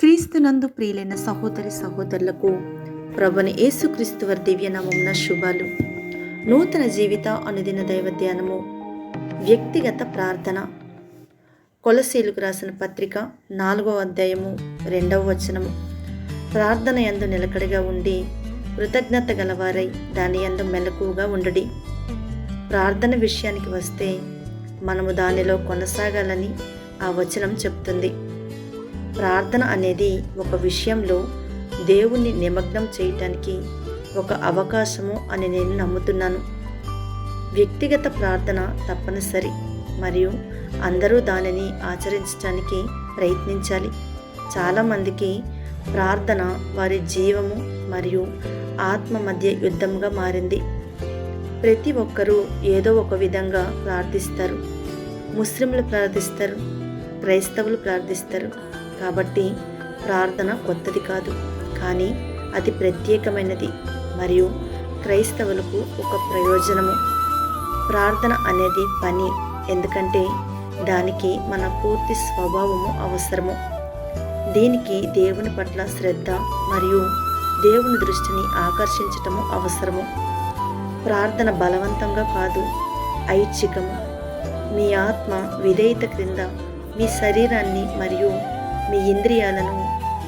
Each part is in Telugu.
క్రీస్తునందు ప్రియులైన సహోదరి సహోదరులకు ప్రభుని యేసుక్రీస్తు వారి దివ్యనామమున శుభాలు. నూతన జీవిత అనుదిన దైవ ధ్యానము వ్యక్తిగత ప్రార్థన. కొలసీలకు రాసిన పత్రిక నాలుగవ అధ్యాయము రెండవ వచనము. ప్రార్థన యందు నిలకడగా ఉండి కృతజ్ఞత గలవారై దాని యందు మెలకుగా ఉండడి. ప్రార్థన విషయానికి వస్తే మనము దానిలో కొనసాగాలని ఆ వచనం చెప్తుంది. ప్రార్థన అనేది ఒక విషయంలో దేవుణ్ణి నిమగ్నం చేయటానికి ఒక అవకాశము అని నేను నమ్ముతున్నాను. వ్యక్తిగత ప్రార్థన తప్పనిసరి మరియు అందరూ దానిని ఆచరించడానికి ప్రయత్నించాలి. చాలామందికి ప్రార్థన వారి జీవము మరియు ఆత్మ మధ్య యుద్ధంగా మారింది. ప్రతి ఒక్కరూ ఏదో ఒక విధంగా ప్రార్థిస్తారు. ముస్లింలు ప్రార్థిస్తారు. క్రైస్తవులు ప్రార్థిస్తారు. కాబట్టి ప్రార్థన కొత్తది కాదు. కానీ అది ప్రత్యేకమైనది మరియు క్రైస్తవులకు ఒక ప్రయోజనము. ప్రార్థన అనేది పని ఎందుకంటే దానికి మన పూర్తి స్వభావము అవసరము. దీనికి దేవుని పట్ల శ్రద్ధ మరియు దేవుని దృష్టిని ఆకర్షించటము అవసరము. ప్రార్థన బలవంతంగా కాదు ఐచ్ఛికము. మీ ఆత్మ విధేయత క్రింద మీ శరీరాన్ని మరియు మీ ఇంద్రియాలను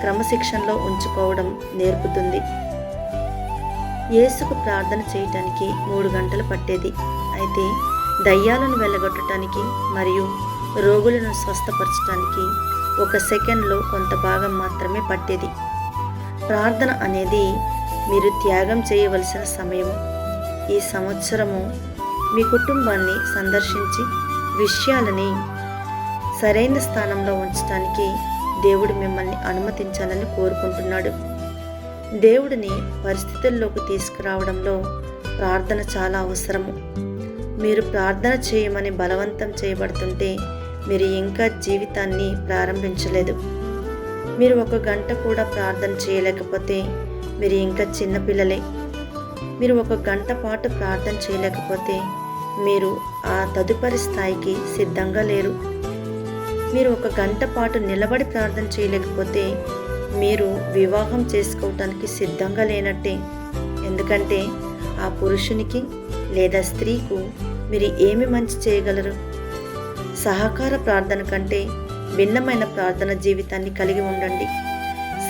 క్రమశిక్షణలో ఉంచుకోవడం నేర్పుతుంది. యేసుకు ప్రార్థన చేయటానికి మూడు గంటలు పట్టేది. అయితే దయ్యాలను వెళ్ళగొట్టడానికి మరియు రోగులను స్వస్థపరచడానికి ఒక సెకండ్లో కొంత భాగం మాత్రమే పట్టేది. ప్రార్థన అనేది మీరు త్యాగం చేయవలసిన సమయం. ఈ సంవత్సరము మీ కుటుంబాన్ని సందర్శించి విషయాలని సరైన స్థానంలో ఉంచడానికి దేవుడు మిమ్మల్ని అనుమతించాలని కోరుకుంటున్నాడు. దేవుడిని పరిస్థితుల్లోకి తీసుకురావడంలో ప్రార్థన చాలా అవసరము. మీరు ప్రార్థన చేయమని బలవంతం చేయబడుతుంటే మీరు ఇంకా జీవితాన్ని ప్రారంభించలేదు. మీరు ఒక గంట కూడా ప్రార్థన చేయలేకపోతే మీరు ఇంకా చిన్నపిల్లలే మీరు ఒక గంట పాటు ప్రార్థన చేయలేకపోతే మీరు ఆ తదుపరి స్థాయికి సిద్ధంగా లేరు. మీరు ఒక గంట పాటు నిలబడి ప్రార్థన చేయలేకపోతే మీరు వివాహం చేసుకోవటానికి సిద్ధంగా లేనట్టే. ఎందుకంటే ఆ పురుషునికి లేదా స్త్రీకు మీరు ఏమి మంచి చేయగలరు? సహకార ప్రార్థన కంటే భిన్నమైన ప్రార్థన జీవితాన్ని కలిగి ఉండండి.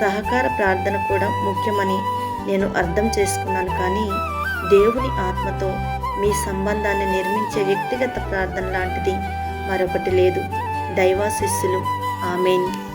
సహకార ప్రార్థన కూడా ముఖ్యమని నేను అర్థం చేసుకున్నాను కానీ దేవుని ఆత్మతో మీ సంబంధాన్ని నిర్మించే వ్యక్తిగత ప్రార్థన లాంటిది మరొకటి లేదు. దైవాశిస్సులు ఆమెన్.